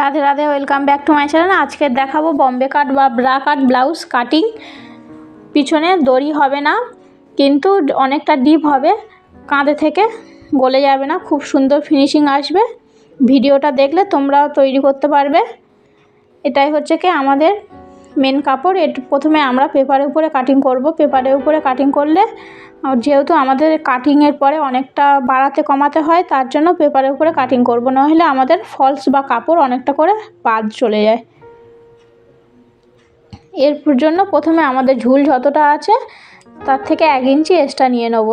Radhe Radhe welcome back to my channel আজকে দেখাবো বম্বে কাট বা ব্রা কাট ব্লাউজ কাটিং। পিছনে দড়ি হবে না, কিন্তু অনেকটা ডিপ হবে। কাঁধে থেকে গলে যাবে না, খুব সুন্দর ফিনিশিং আসবে। ভিডিওটা দেখলে তোমরাও তৈরি করতে পারবে। এটাই হচ্ছে কি আমাদের মেন কাপড়, এর প্রথমে আমরা পেপারের উপরে কাটিং করব। পেপারের উপরে কাটিং করলে যেহেতু আমাদের কাটিংয়ের পরে অনেকটা বাড়াতে কমাতে হয়, তার জন্য পেপারের উপরে কাটিং করব। না হলে আমাদের ফলস বা কাপড় অনেকটা করে বাদ চলে যায়। এর জন্য প্রথমে আমাদের ঝুল যতটা আছে, তার থেকে এক ইঞ্চি এক্সট্রা নিয়ে নেব।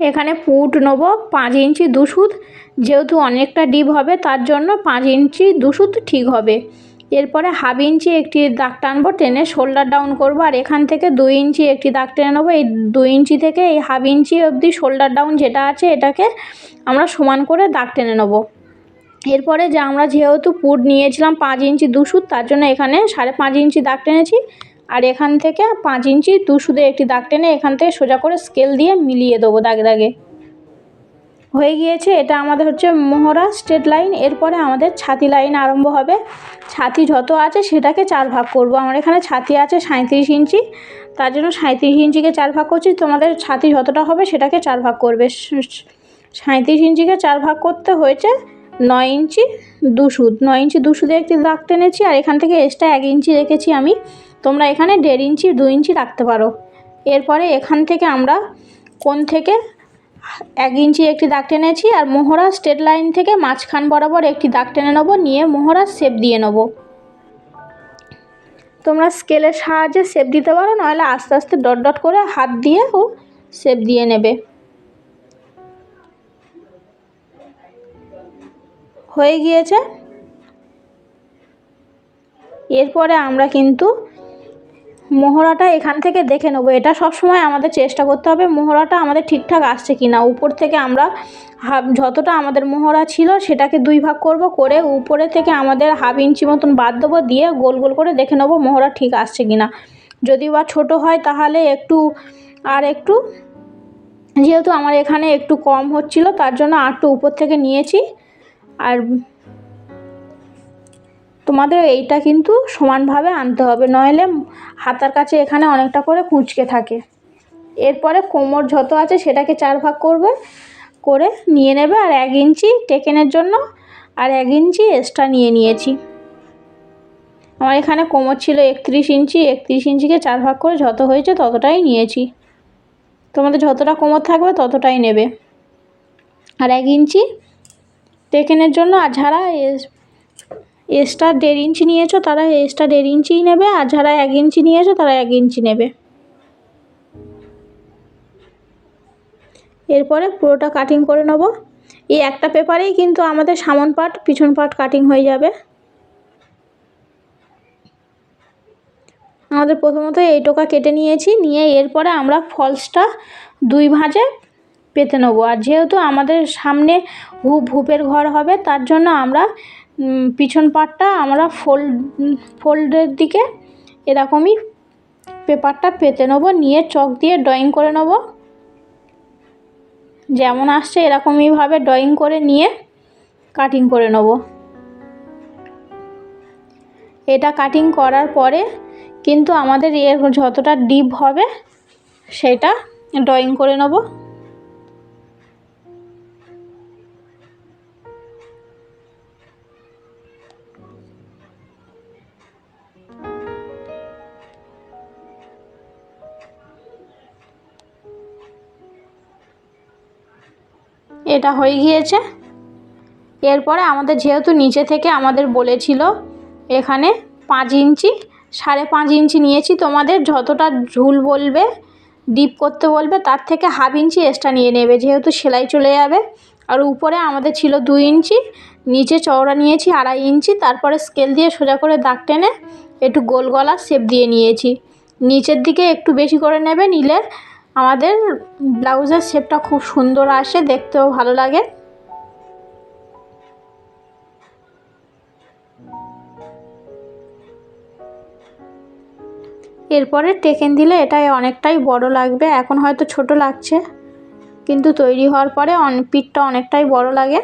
এখানে পুট নেব পাঁচ ইঞ্চি দুশুদ যেহেতু অনেকটা ডিপ হবে, তার জন্য পাঁচ ইঞ্চি দুশুদ ঠিক হবে। এরপরে হাফ ইঞ্চি একটি দাগ টানবো, টেনে শোল্ডার ডাউন করব, আর এখান থেকে দুই ইঞ্চি একটি দাগ টেনে নেব। এই দুই ইঞ্চি থেকে এই হাফ ইঞ্চি অবধি শোল্ডার ডাউন যেটা আছে, এটাকে আমরা সমান করে দাগ টেনে নেব। এরপরে যে আমরা যেহেতু পুট নিয়েছিলাম পাঁচ ইঞ্চি দুশুদ তার জন্য এখানে সাড়ে পাঁচ ইঞ্চি দাগ টেনেছি। আর এখান থেকে পাঁচ ইঞ্চি দুশুদে একটি দাগ টেনে এখান থেকে সোজা করে স্কেল দিয়ে মিলিয়ে দেবো দাগে দাগে। হয়ে গিয়েছে। এটা আমাদের হচ্ছে মোহরা স্ট্রেট লাইন। এরপরে আমাদের ছাতি লাইন আরম্ভ হবে। ছাতি যত আছে সেটাকে চার ভাগ করব। আমার এখানে ছাতি আছে সাঁত্রিশ ইঞ্চি। তার জন্য সাঁত্রিশ ইঞ্চিকে চার ভাগ করছি। তোমাদের ছাতি যতটা হবে সেটাকে চার ভাগ করবে। সাঁত্রিশ ইঞ্চিকে চার ভাগ করতে হয়েছে নয় ইঞ্চি দুশুদ নয় ইঞ্চি দুশুদে একটি দাগ টেনেছি আর এখান থেকে এক্সট্রা এক ইঞ্চি রেখেছি আমি। তোমরা এখানে দেড় ইঞ্চি দু ইঞ্চি রাখতে পারো। এরপরে এখান থেকে আমরা কোন থেকে এক ইঞ্চি একটি দাগ টেনেছি আর মোহরা স্ট্রেট লাইন থেকে মাঝখান বরাবর একটি দাগ টেনে নেব, নিয়ে মোহরা শেপ দিয়ে নেব। তোমরা স্কেলের সাহায্যে শেপ দিতে পারো, নাহলে আস্তে আস্তে ডট ডট করে হাত দিয়ে ও শেপ দিয়ে নেবে। হয়ে গিয়েছে। এরপরে আমরা কিন্তু মোহরাটা এখান থেকে দেখে নেব। এটা সবসময় আমাদের চেষ্টা করতে হবে, মোহরাটা আমাদের ঠিকঠাক আসছে কি না উপর থেকে আমরা হাফ, যতটা আমাদের মোহরা ছিল সেটাকে দুই ভাগ করব, করে উপরে থেকে আমাদের হাফ ইঞ্চি মতন বাদ দেবো, দিয়ে গোল গোল করে দেখে নেব মোহরা ঠিক আসছে কি না যদি বা ছোটো হয় তাহলে একটু, আর একটু, যেহেতু আমার এখানে একটু কম হচ্ছিল, তার জন্য একটু উপর থেকে নিয়েছি। আর তোমাদের এইটা কিন্তু সমানভাবে আনতে হবে। নইলে হাতার কাছে এখানে অনেকটা করে কুঁচকে থাকে। এরপরে কোমর যত আছে সেটাকে চার ভাগ করবে, করে নিয়ে নেবে। আর এক ইঞ্চি টেকেনের জন্য আর এক ইঞ্চি এক্সট্রা নিয়ে নিয়েছি। আমার এখানে কোমর ছিল একত্রিশ ইঞ্চি, একত্রিশ ইঞ্চিকে চার ভাগ করে যত হয়েছে ততটাই নিয়েছি। তোমাদের যতটা কোমর থাকবে ততটাই নেবে। আর এক ইঞ্চি টেকেনের জন্য আর যারা এক্সট্রা দেড় ইঞ্চি নিয়েছো, তারা এক্সট্রা দেড় ইঞ্চিই নেবে, আর যারা এক ইঞ্চি নিয়েছো, তারা এক ইঞ্চি নেবে। এরপরে পুরোটা কাটিং করে নেব। এই একটা পেপারেই কিন্তু আমাদের সামন পাট পিছন পাট কাটিং হয়ে যাবে। আমাদের প্রথমত এই টোকা কেটে নিয়েছি, নিয়ে এরপরে আমরা ফলসটা দুই ভাঁজে পেতে নেব। আর যেহেতু আমাদের সামনে হুপ হুপের ঘর হবে, তার জন্য আমরা পিছন পাটটা আমরা ফোল্ড ফোল্ডের দিকে এরকমই পেপারটা পেতে নেব, নিয়ে চক দিয়ে ড্রয়িং করে নেব। যেমন আসছে এরকমইভাবে ড্রয়িং করে নিয়ে কাটিং করে নেব। এটা কাটিং করার পরে কিন্তু আমাদের এর যতটা ডিপ হবে, সেটা ড্রয়িং করে নেব। এটা হয়ে গিয়েছে। এরপরে আমাদের যেহেতু নিচে থেকে আমাদের বলেছিল, এখানে পাঁচ ইঞ্চি, সাড়ে পাঁচ ইঞ্চি নিয়েছি, তোমাদের যতটা ঝুল বলবে, ডিপ করতে বলবে, তার থেকে হাফ ইঞ্চি এক্সট্রা নিয়ে নেবে, যেহেতু সেলাই চলে যাবে। আর উপরে আমাদের ছিল দুই ইঞ্চি, নিচে চওড়া নিয়েছি আড়াই ইঞ্চি, তারপরে স্কেল দিয়ে সোজা করে দাগ টেনে একটু গোল গলা শেপ দিয়ে নিয়েছি। নিচের দিকে একটু বেশি করে নেবে, নিলে আমাদের ব্লাউজের শেপটা খুব সুন্দর আসে, দেখতেও ভালো লাগে। এরপরে টেকেন দিলে এটাই অনেকটাই বড় লাগবে, এখন হয়তো ছোট লাগছে, কিন্তু তৈরি হওয়ার পরে পিঠটা অনেকটাই বড় লাগে।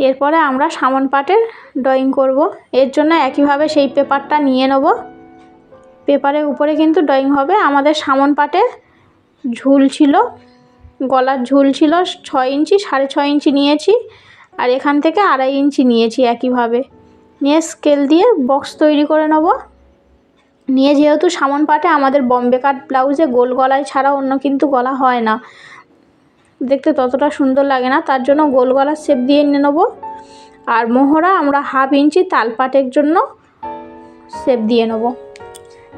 এরপরে আমরা সামন পাটের ড্রয়িং করব। এর জন্য একইভাবে সেই পেপারটা নিয়ে নেব। পেপারের উপরে কিন্তু ড্রয়িং হবে। আমাদের সামন পাটে ঝুল ছিল, গলার ঝুল ছিল ছয় ইঞ্চি, সাড়ে ছয় ইঞ্চি নিয়েছি আর এখান থেকে আড়াই ইঞ্চি নিয়েছি একইভাবে। নিয়ে স্কেল দিয়ে বক্স তৈরি করে নেব। নিয়ে যেহেতু সামন পাটে আমাদের বম্বে কাট ব্লাউজে গোল গলায় ছাড়া অন্য কিন্তু গলা হয় না দেখতে ততটা সুন্দর লাগে না। তার জন্য গোল গলার শেপ দিয়ে নিয়ে নেব। আর মোহরা আমরা হাফ ইঞ্চি তালপাটের জন্য শেপ দিয়ে নেব।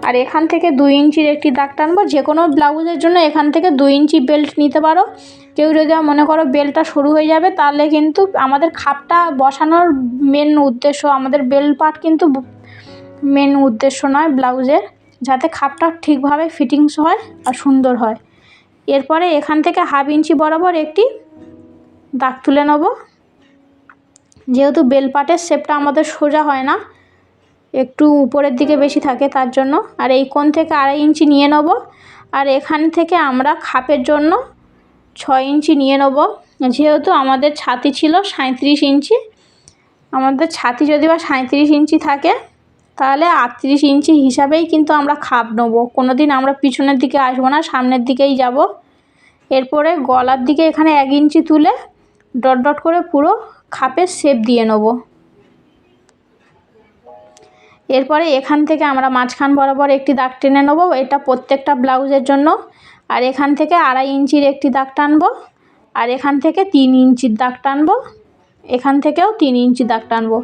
আর এখান থেকে দুই ইঞ্চির একটি দাগ টানবো। যে কোনো ব্লাউজের জন্য এখান থেকে দুই ইঞ্চি বেল্ট নিতে পারো। কেউ যদি মনে করো বেল্টটা সরু হয়ে যাবে, তাহলে কিন্তু আমাদের খাপটা বসানোর মেন উদ্দেশ্য, আমাদের বেল্ট পার্ট কিন্তু মেন উদ্দেশ্য নয় ব্লাউজের। যাতে খাপটা ঠিকভাবে ফিটিংস হয় আর সুন্দর হয়। এরপরে এখান থেকে হাফ ইঞ্চি বরাবর একটি দাগ তুলে নেব। যেহেতু বেলপাটের শেপটা আমাদের সোজা হয় না, একটু উপরের দিকে বেশি থাকে তার জন্য। আর এই কোণ থেকে আড়াই ইঞ্চি নিয়ে নেব। আর এখান থেকে আমরা খাপের জন্য ছয় ইঞ্চি নিয়ে নেব। যেহেতু আমাদের ছাতি ছিল সাঁত্রিশ ইঞ্চি, আমাদের ছাতি যদি বা সাঁত্রিশ ইঞ্চি থাকে তাহলে আটত্রিশ ইঞ্চি হিসাবেই কিন্তু আমরা খাপ নেব। কোনো দিন আমরা পিছনের দিকে আসব না, সামনের দিকেই যাব। এরপরে গলার দিকে এখানে এক ইঞ্চি তুলে ডট ডট করে পুরো খাপের শেপ দিয়ে নেব। এরপরে এখান থেকে আমরা মাঝখান বরাবর একটি দাগ টেনে নেব, এটা প্রত্যেকটা ব্লাউজের জন্য। আর এখান থেকে আড়াই ইঞ্চির একটি দাগ টানবো, আর এখান থেকে তিন ইঞ্চির দাগ টানবো, এখান থেকেও তিন ইঞ্চি দাগ টানবো।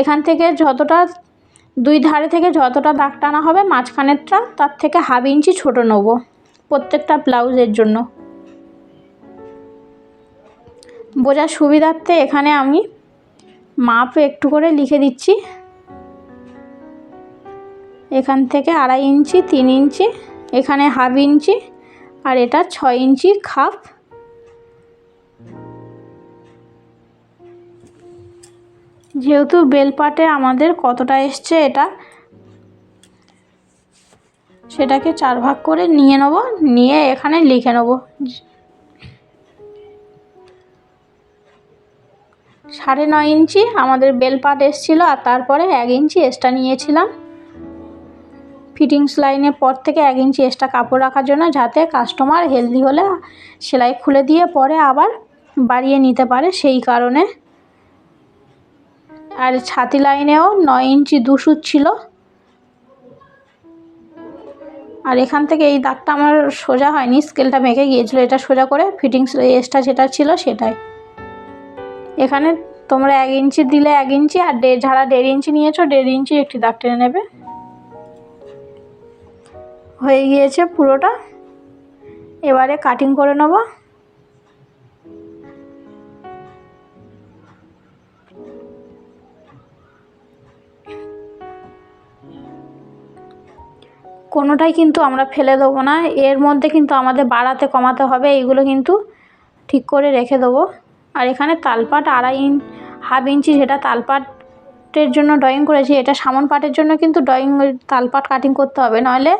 এখান থেকে যতটা দুই ধারে থেকে যতটা দাগ টানা হবে, মাঝখানেরটা তার থেকে হাফ ইঞ্চি ছোটো নেব প্রত্যেকটা ব্লাউজের জন্য। বোঝার সুবিধার্থে এখানে আমি মাপ একটু করে লিখে দিচ্ছি। এখান থেকে আড়াই ইঞ্চি, তিন ইঞ্চি, এখানে হাফ ইঞ্চি, আর এটা ছয় ইঞ্চি খাপ যেহেতু বেলপাটে আমাদের কতটা এসছে এটা, সেটাকে চার ভাগ করে নিয়ে নেব, নিয়ে এখানে লিখে নেব। সাড়ে নয় ইঞ্চি আমাদের বেলপাট এসছিলো আর তারপরে এক ইঞ্চি এক্সট্রা নিয়েছিলাম। ফিটিংস লাইনের পর থেকে এক ইঞ্চি এক্সট্রা কাপড় রাখার জন্য যাতে কাস্টমার হেলদি হলে সেলাই খুলে দিয়ে পরে আবার বাড়িয়ে নিতে পারে সেই কারণে। আর ছাতি লাইনেও নয় ইঞ্চি দুশুদ ছিল। আর এখান থেকে এই দাগটা আমার সোজা হয়নি, স্কেলটা মেখে গিয়েছিল। এটা সোজা করে ফিটিংস এক্সট্রা যেটা ছিল সেটাই। এখানে তোমরা এক ইঞ্চি দিলে এক ইঞ্চি আর যারা দেড় ইঞ্চি নিয়েছো দেড় ইঞ্চি একটি দাগ টেনে নেবে। হয়ে গিয়েছে পুরোটা। এবারে কাটিং করে নেব। কোনোটাই কিন্তু আমরা ফেলে দেবো না। এর মধ্যে কিন্তু আমাদের বাড়াতে, কমাতে হবে এইগুলো কিন্তু ঠিক করে রেখে দেবো। আর এখানে তালপাট আড়াই ইঞ্চ হাফ ইঞ্চি যেটা তালপাটের জন্য ড্রয়িং করেছি, এটা সামন পাটের জন্য কিন্তু ড্রয়িং তালপাট কাটিং করতে হবে। নইলে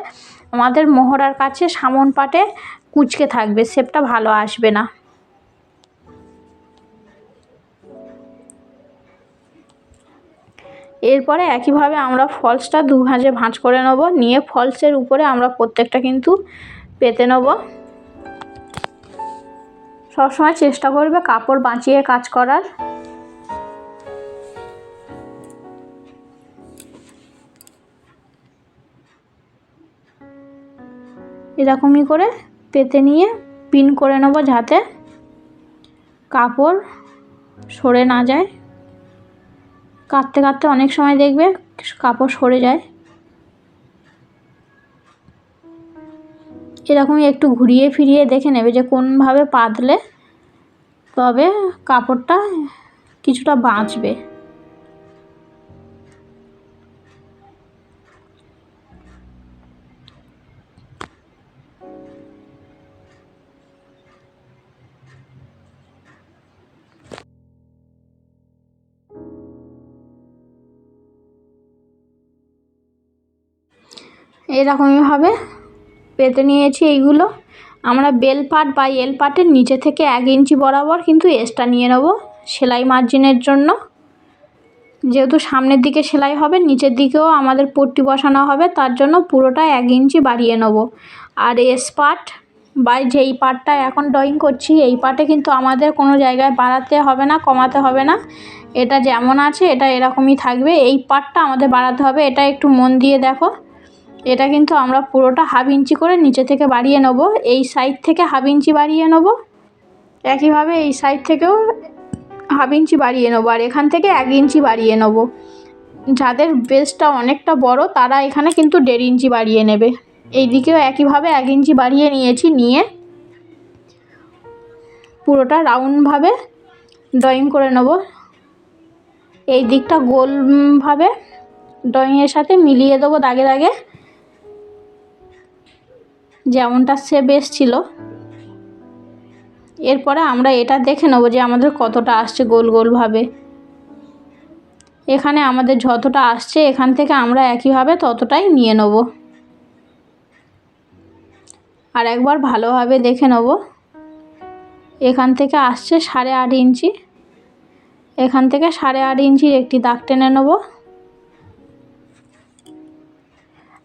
আমাদের মোহরার কাছে সামন পাটে কুচকে থাকবে শেপটা ভালো আসবে না। এরপরে একইভাবে আমরা ফলসটা দু ভাঁজে ভাঁজ করে নেব। নিয়ে ফলসের উপরে আমরা প্রত্যেকটা কিন্তু পেতে নেব। সবসময় চেষ্টা করবে কাপড় বাঁচিয়ে কাজ করার। এরকমই করে পেতে নিয়ে পিন করে নেব যাতে কাপড় সরে না যায়। কাটতে কাটতে অনেক সময় দেখবে কাপড় সরে যায়। এরকমই একটু ঘুরিয়ে ফিরিয়ে দেখে নেবে যে কোনভাবে পাতলে তবে কাপড়টা কিছুটা বাঁচবে। এরকমইভাবে পেতে নিয়েছি এইগুলো। আমরা বেল পাট বা এল পাটের নিচে থেকে এক ইঞ্চি বরাবর কিন্তু এক্সট্রা নিয়ে নেব সেলাই মার্জিনের জন্য। যেহেতু সামনের দিকে সেলাই হবে, নিচের দিকেও আমাদের পট্টি বসানো হবে, তার জন্য পুরোটা এক ইঞ্চি বাড়িয়ে নেব। আর এস পাট বা যেই পার্টটা এখন ড্রয়িং করছি, এই পার্টে কিন্তু আমাদের কোনো জায়গায় বাড়াতে হবে না, কমাতে হবে না। এটা যেমন আছে, এটা এরকমই থাকবে। এই পার্টটা আমাদের বাড়াতে হবে, এটা একটু মন দিয়ে দেখো। এটা কিন্তু আমরা পুরোটা হাফ ইঞ্চি করে নিচে থেকে বাড়িয়ে নেব। এই সাইড থেকে হাফ ইঞ্চি বাড়িয়ে নেব। একইভাবে এই সাইড থেকেও হাফ ইঞ্চি বাড়িয়ে নেব আর এখান থেকে এক ইঞ্চি বাড়িয়ে নেব। যাদের বেসটা অনেকটা বড়, তারা এখানে কিন্তু দেড় ইঞ্চি বাড়িয়ে নেবে। এই দিকেও একইভাবে এক ইঞ্চি বাড়িয়ে নিয়েছি, নিয়ে পুরোটা রাউন্ডভাবে ড্রয়িং করে নেব। এই দিকটা গোলভাবে ড্রয়িংয়ের সাথে মিলিয়ে দেবো দাগে দাগে। যেমনটা সে বেশ ছিল। এরপরে আমরা এটা দেখে নেব যে আমাদের কতটা আসছে গোল গোলভাবে। এখানে আমাদের যতটা আসছে এখান থেকে আমরা একইভাবে ততটাই নিয়ে নেব। আর একবার ভালোভাবে দেখে নেব। এখান থেকে আসছে সাড়ে আট ইঞ্চি। এখান থেকে সাড়ে আট ইঞ্চির একটি দাগ টেনে নেব।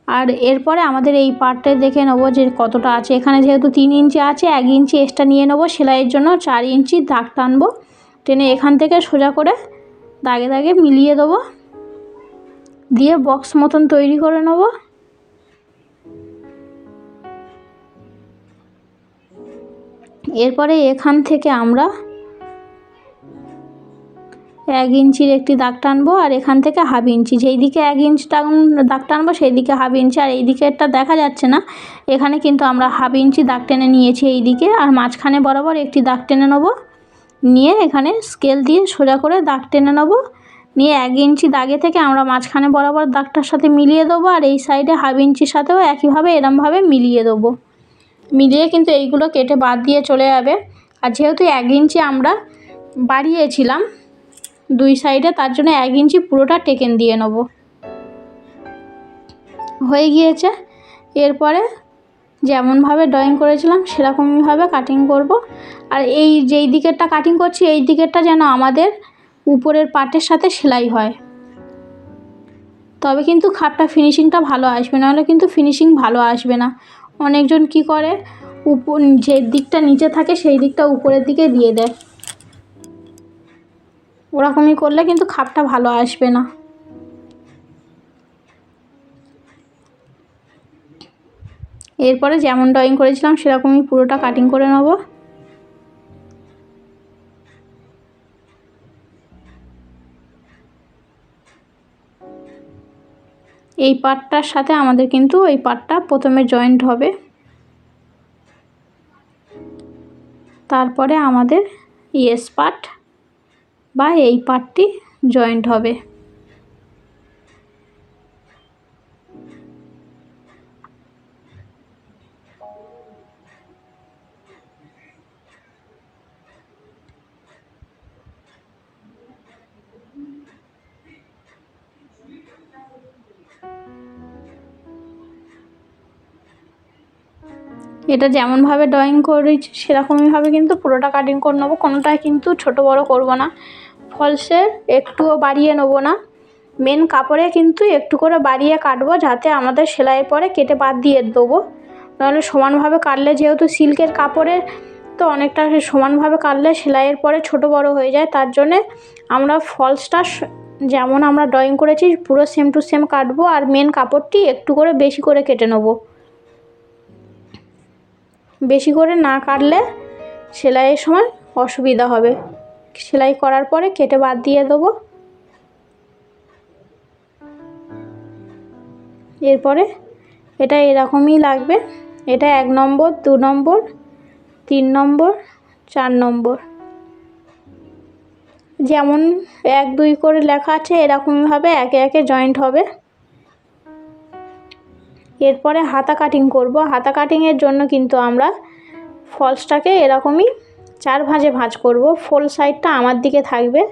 আর এরপরে আমাদের এই পার্টটা দেখে নেব যে কতটা আছে। এখানে যেহেতু তিন ইঞ্চি আছে, এক ইঞ্চি এক্সট্রা নিয়ে নেব, সেলাইয়ের জন্য চার ইঞ্চি দাগ টানবো। টেনে এখান থেকে সোজা করে দাগে দাগে মিলিয়ে দেবো। দিয়ে বক্স মতন তৈরি করে নেব। এরপরে এখান থেকে আমরা এক ইঞ্চির একটি দাগ টানবো আর এখান থেকে হাফ ইঞ্চি। যেই দিকে এক ইঞ্চ টান দাগ টানবো, সেই দিকে হাফ ইঞ্চি। আর এই দিকেরটা দেখা যাচ্ছে না। এখানে কিন্তু আমরা হাফ ইঞ্চি দাগ টেনে নিয়েছি এই দিকে। আর মাঝখানে বরাবর একটি দাগ টেনে নেব। নিয়ে এখানে স্কেল দিয়ে সোজা করে দাগ টেনে নেব। নিয়ে এক ইঞ্চি দাগে থেকে আমরা মাঝখানে বরাবর দাগটার সাথে মিলিয়ে দেবো। আর এই সাইডে হাফ ইঞ্চির সাথেও একইভাবে, এরমভাবে মিলিয়ে দেবো। মিলিয়ে কিন্তু এইগুলো কেটে বাদ দিয়ে চলে যাবে। আর যেহেতু এক ইঞ্চি আমরা বাড়িয়েছিলাম দুই সাইডে তার জন্য এক ইঞ্চি পুরোটা টেকেন দিয়ে নেব। হয়ে গিয়েছে। এরপরে যেমনভাবে ড্রয়িং করেছিলাম সেরকমইভাবে কাটিং করব। আর এই যেই দিকেরটা কাটিং করছি, এই দিকেরটা যেন আমাদের উপরের পাটের সাথে সেলাই হয়। তবে কিন্তু খাপটা ফিনিশিংটা ভালো আসবে, নাহলে কিন্তু ফিনিশিং ভালো আসবে না। অনেকজন কি করে উপর যে দিকটা নিচে থাকে, সেই দিকটা উপরের দিকে দিয়ে দেয়। ওরকমই করলে কিন্তু খাপটা ভালো আসবে না। এরপরে যেমন ড্রয়িং করেছিলাম, সেরকমই পুরোটা কাটিং করে নেব। এই পার্টটার সাথে আমাদের কিন্তু এই পার্টটা প্রথমে জয়েন্ট হবে। তারপরে আমাদের ইয়েস পার্ট বা এই পার্টটি জয়েন্ট হবে। এটা যেমনভাবে ড্রয়িং করেছি, সেরকমইভাবে কিন্তু পুরোটা কাটিং করে নেব। কোনোটাই কিন্তু ছোট বড় করব না। ফলসের একটুও বাড়িয়ে নেব না। মেন কাপড়ে কিন্তু একটু করে বাড়িয়ে কাটবো, যাতে আমাদের সেলাইয়ের পরে কেটে বাদ দিয়ে দেবো। নাহলে সমানভাবে কাটলে যেহেতু সিল্কের কাপড়ে, তো অনেকটা সমানভাবে কাটলে সেলাইয়ের পরে ছোট বড় হয়ে যায়। তার জন্যে আমরা ফলসটা যেমন আমরা ড্রয়িং করেছি, পুরো সেম টু সেম কাটবো। আর মেন কাপড়টি একটু করে বেশি করে কেটে নেব। বেশি করে না কাটলে সেলাইয়ের সময় অসুবিধা হবে। সেলাই করার পরে কেটে বাদ দিয়ে দেবো। এরপরে এটা এরকমই লাগবে। এটা এক নম্বর, দু নম্বর, তিন নম্বর, চার নম্বর। যেমন এক দুই করে লেখা আছে এরকমভাবে একে একে জয়েন্ট হবে। এরপরে হাতা কাটিং করব। হাতা কাটিংয়ের জন্য কিন্তু আমরা ফলসটাকে এরকমই চার ভাঁজে ভাঁজ করব। ফোল সাইডটা আমার দিকে থাকবে।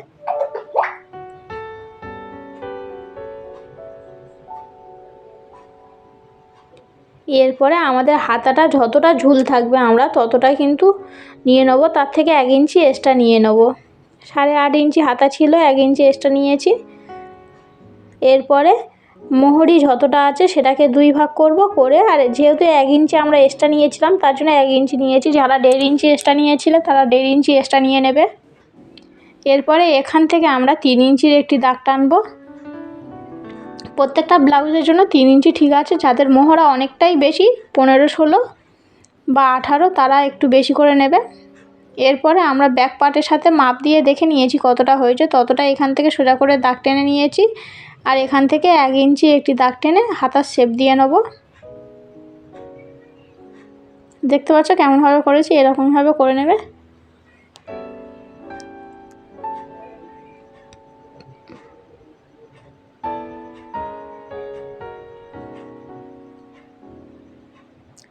এরপরে আমাদের হাতাটা যতটা ঝুল থাকবে আমরা ততটা কিন্তু নিয়ে নেব। তার থেকে এক ইঞ্চি এক্সট্রা নিয়ে নেব। সাড়ে আট ইঞ্চি হাতা ছিল, এক ইঞ্চি এক্সট্রা নিয়েছি। এরপরে মোহরি যতটা আছে সেটাকে দুই ভাগ করব করে, আর যেহেতু এক ইঞ্চি আমরা এক্সট্রা নিয়েছিলাম, তার জন্য এক ইঞ্চি নিয়েছি। যারা দেড় ইঞ্চি এক্সট্রা নিয়েছিল, তারা দেড় ইঞ্চি এক্সট্রা নিয়ে নেবে। এরপরে এখান থেকে আমরা তিন ইঞ্চির একটি দাগ টানবো। প্রত্যেকটা ব্লাউজের জন্য তিন ইঞ্চি ঠিক আছে, যাদের মোহরা অনেকটাই বেশি, পনেরো, ষোলো বা আঠারো, তারা একটু বেশি করে নেবে। এরপরে আমরা ব্যাক পার্টের সাথে মাপ দিয়ে দেখে নিয়েছি কতটা হয়েছে, ততটা এখান থেকে সোজা করে দাগ টেনে নিয়েছি। আর এখান থেকে এক ইঞ্চি একটি দাগ টেনে হাতার শেপ দিয়ে নেব। দেখতে পাচ্ছ কেমনভাবে করেছি? এরকমভাবে করে নেবে।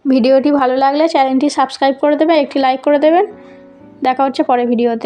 ভিডিওটি ভালো লাগলে চ্যানেলটি সাবস্ক্রাইব করে দেবে, একটি লাইক করে দেবেন। দেখা হচ্ছে পরে ভিডিওতে।